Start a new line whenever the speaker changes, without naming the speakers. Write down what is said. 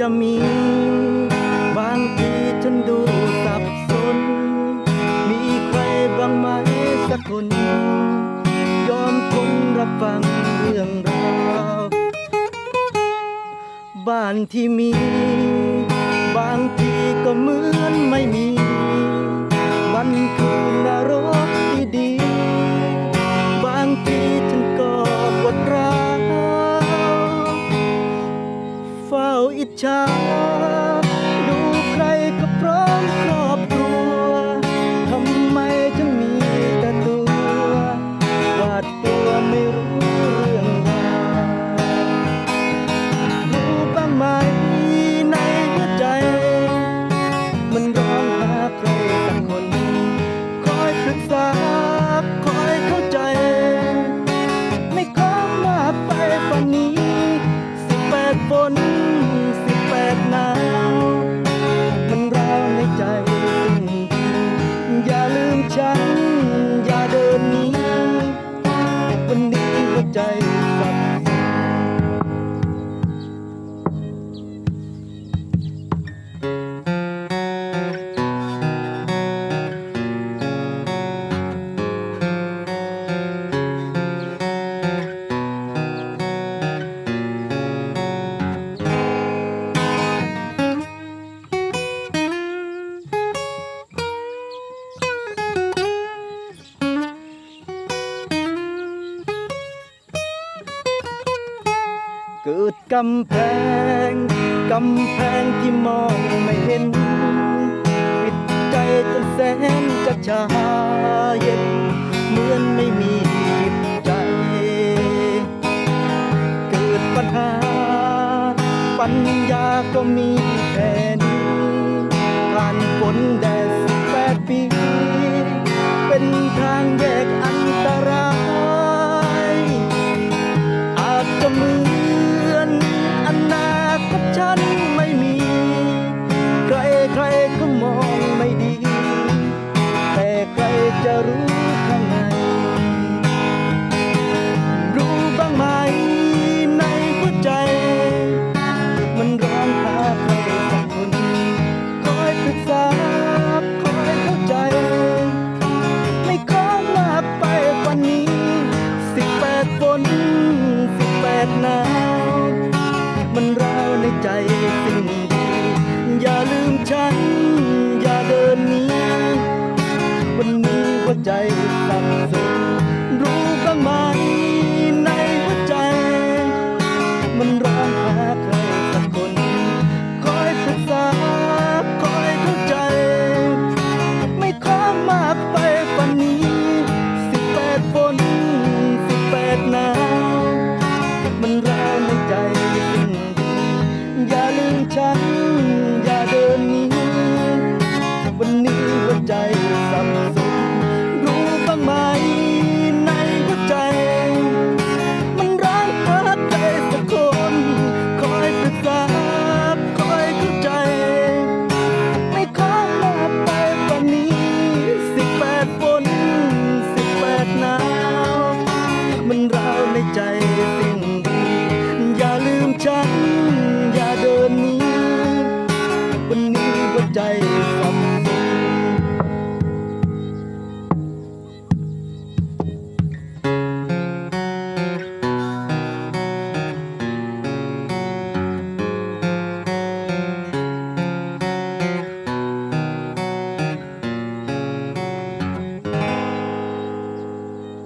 จะมี บางทีฉันดูสับสน มีใครบ้างไหมสักคน ยอมทนรับฟังเรื่องราวบ้านที่มี บางทีก็เหมือน ฝ้ เกิดกำแพง กำแพงที่มองไม่เห็น ปิดใจจนแสนจะชาเย็น เหมือนไม่มีจิตใจ เกิดปัญหา ปัญญาก็มีแค่นี้ผ่านฝนแด นสิบแปดหนาว มันร้าวในใจสิ่งดีอย่าลืมฉัน อย่าเดินหนีวันนี้หัวใจสับสน ฉัน อย่าเดินหนีวันนี้หัวใจสับสนรู้บ้างไหมในหัวใจ มันร้างหาใครสักคน คอยปรึกษาคอยเข้าใจ ไม่ขอมาไปว่านี้สิบแปดฝนสิบแปดหนาว มันร้าวในใจสิ่งดี อย่าลืมฉัน